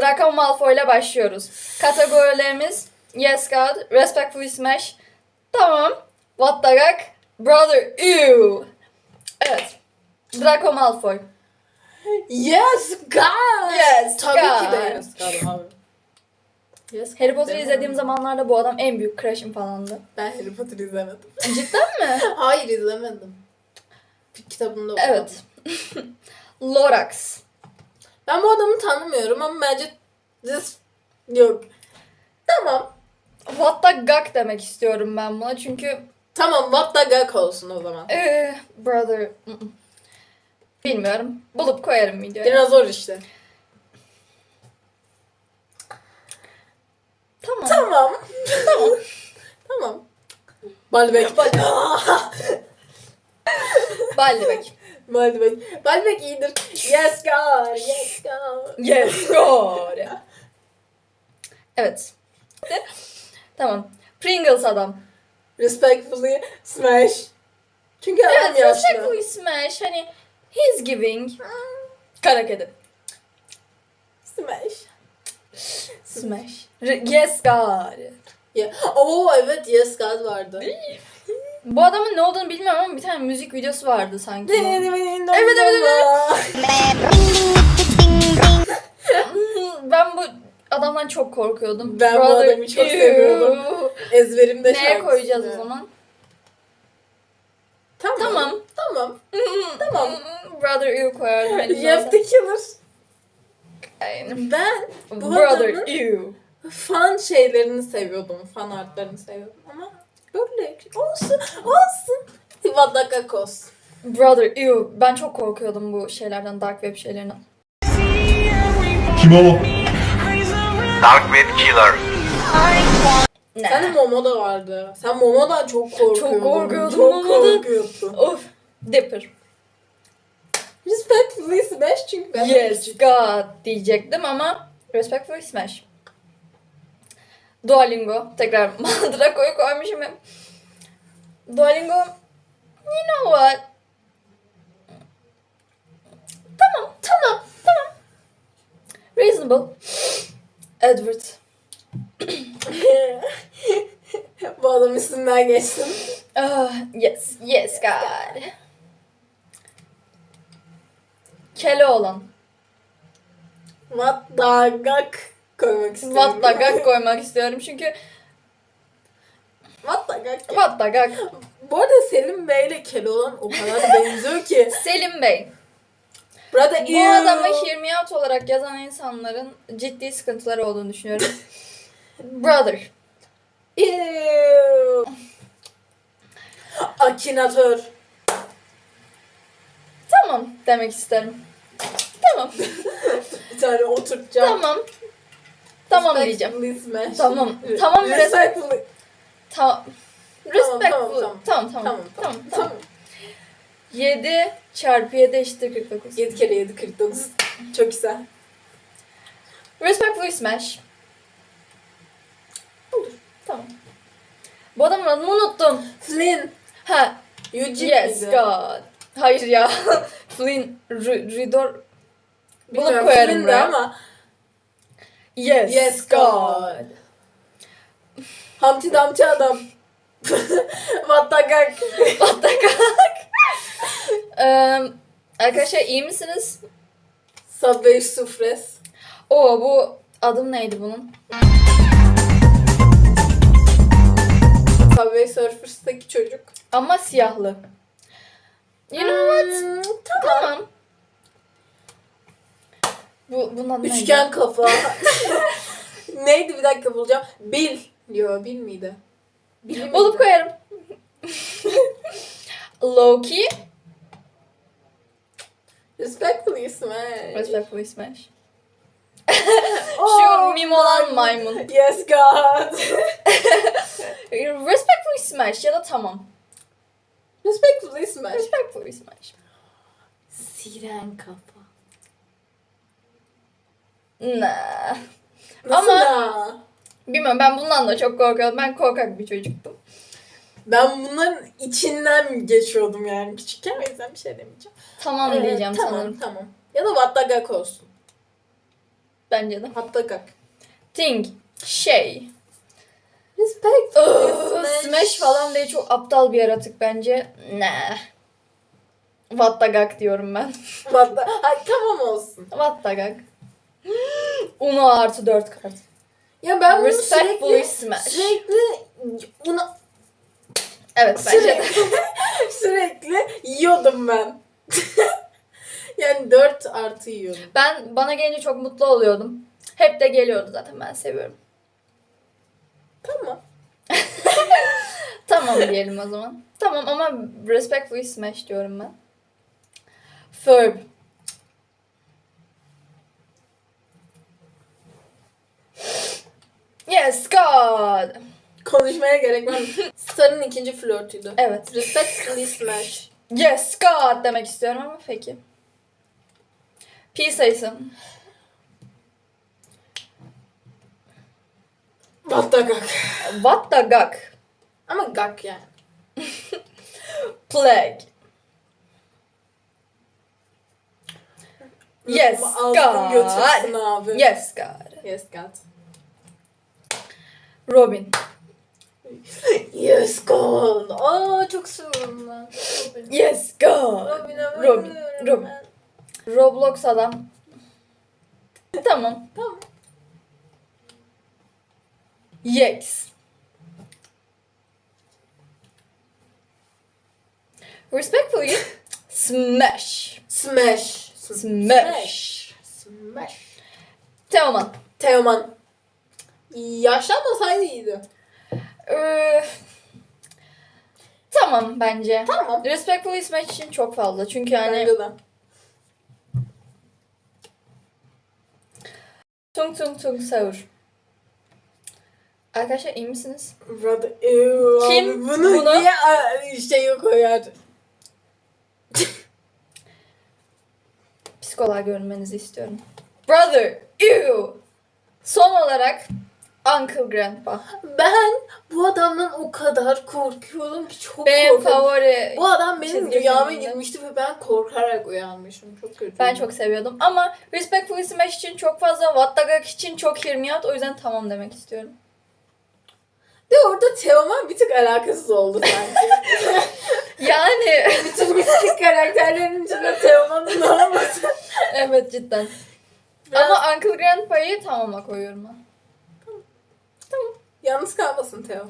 Draco Malfoy ile başlıyoruz. Kategorilerimiz Yes God, Respectfully Smash. Tamam. What the heck? Brother, ew. Evet. Draco Malfoy. Yes God. Yes, Tabii ki God. de yes God abi. Yes Harry Potter'ı izlediğim zamanlarda bu adam en büyük crush'ım falandı. Ben Harry Potter izlemedim. Cidden mi? Hayır izlemedim. Kitabında okumadım. Evet. Lorax. Ben bu adamı tanımıyorum ama bence this yok. Tamam. What the gak demek istiyorum ben buna çünkü Tamam what the gak olsun o zaman. eh, brother bilmiyorum. Bulup koyarım videoya. Biraz zor işte. Tamam. Tamam. Tamam. tamam. Balbek. Baldebek. Balbek. Balbek iyidir. Yes God. Yes God. Yes God. evet. Tamam. Pringles adam. Respectfully smash. Çünkü adam Evet, yaşlı. respectfully smash. Hani he's giving. Kara kedi. Smash. Smash. Re- yes God. Ya. Oo evet Yes God vardı. Bu adamın ne olduğunu bilmiyorum ama bir tane müzik videosu vardı sanki. evet evet, Hmm, ben bu adamdan çok korkuyordum. Ben bu adamı çok seviyordum. Ezberimde Neye şarkısı. koyacağız o zaman? Tamam. Tamam. Tamam. Tamam. Brother Ew koyardım. olsa. the Killer. Aynen. Ben bu Brother adamın Ew. fan şeylerini seviyordum. Fan artlarını seviyordum ama böyle olsun olsun. Vadakakos. Brother Ew. Ben çok korkuyordum bu şeylerden, dark web şeylerinden. Kim o? Dark Web Killer. Ne? Sende Momo da vardı. Sen Momo'dan çok korkuyordun. Çok korkuyordum Çok Momo'dan. korkuyordun. Of. Dipper. Respectfully smash çünkü ben Yes God diyecektim ama Respectfully Smash. Duolingo. Tekrar Draco'yu koymuşum hep. Duolingo. You know what? Tamam, tamam, tamam. Reasonable. Edward. Bu adam üstünden geçtim. Ah, yes, yes God. Keloğlan. What the gak koymak istiyorum. What the gak koymak istiyorum çünkü What the gak. what the gak. Bu arada Selim Bey ile Keloğlan o kadar benziyor ki. Selim Bey. Brother Bu adamı Out olarak yazan insanların ciddi sıkıntıları olduğunu düşünüyorum. Brother. Akinatör. Tamam demek isterim. Tamam. Bir tane oturtacağım. tamam. Tamam diyeceğim. Respectfully smash. Tamam. Tamam, Respectfully. Tamam. Respectful. tamam, Tamam tamam. Tamam tamam. tamam. 7 çarpı 7 eşittir 49. 7 kere 7 49. Çok güzel. Respectfully smash. Olur. Tamam. Bu adamın adını unuttum. Flynn. Ha. Eugene Yes miydi? God. Hayır ya. Flynn. R- Ridor. Bilmiyorum, Bulup koyarım Flynn'di buraya. ama. Yes, Yes, God. Humpty Dumpty adam. What the gak. What the fuck? Eee, arkadaşlar iyi misiniz? Subway Sufres. Oo bu adım neydi bunun? Subway Surfers'taki çocuk. Ama siyahlı. You know what? Hmm, tamam. Tamam. Bu bunun adı neydi? Üçgen kafa. Neydi bir dakika bulacağım. Bill. Yo Bill miydi? Bill miydi? Bulup koyarım. Loki. Respectfully smash. Respectfully smash. Oh, Şu mim olan maymun. Yes God. Respectfully smash ya da tamam. Respectfully smash. Respectfully smash. Siren kafa. Nah. Nasıl Ama- da? Bilmiyorum ben bundan da çok korkuyordum. Ben korkak bir çocuktum. Ben bunların içinden geçiyordum yani küçükken. O yüzden bir şey demeyeceğim. Tamam Ee, diyeceğim tamam, sanırım. Tamam. Ya da What the Gak olsun. Bence de. Hatta kak. Thing. Şey. Respect. Ugh, Smash falan diye çok aptal bir yaratık bence. Ne. What the gak diyorum ben. Hatta, Ay, tamam olsun. What the gak. Uno artı 4 kart. Ya ben bunu Respectfully sürekli, smash. sürekli buna Evet bence de. sürekli, sürekli yiyordum ben. yani 4 artı yiyordum. Ben bana gelince çok mutlu oluyordum. Hep de geliyordu zaten ben seviyorum. Tamam. Tamam diyelim o zaman. Tamam ama respectfully smash diyorum ben. Ferb. Yes God. Konuşmaya gerek var mı? Star'ın ikinci flörtüydü. Evet. Respectfully smash. Yes God demek istiyorum ama peki. P sayısı. What the fuck? What the gak. Ama gak yani. Plague. Yes Alsın götürsün God. abi. Yes God. Yes God. Robin. Yes God. Aa çok seviyorum ben. Robin. Yes God. Robin'e Robin, bayılıyorum Robin. ben. Roblox adam. tamam. Tamam. Yex. Respectfully, smash. Smash. Smash. Smash. Teoman. Teoman. Yaşlanmasaydı iyiydi. Ee, tamam bence. Tamam. Respectfully smash için çok fazla. Çünkü yani Bence de. tung tung tung sahur. Arkadaşlar iyi misiniz? Brother, ew, Kim abi bunu, bunu- niye şey koyar? Psikoloğa görünmenizi istiyorum. Brother, ew. Son olarak Uncle Grandpa. Ben bu adamdan o kadar korkuyorum ki çok Benim korkuyorum. favori. Bu adam benim çizgi rüyama girmişti ve ben korkarak uyanmışım. Çok kötü. Ben çok seviyordum. Ama Respectfully Smash için çok fazla, What the Gak için çok hirmiyat. O yüzden tamam demek istiyorum. De orada Teoman bir tık alakasız oldu sanki. Yani Bütün mistik karakterlerin içinde Teoman'ın olması. evet cidden. Ama Uncle Grandpa'yı tamama koyuyorum ben. Yalnız kalmasın Teo.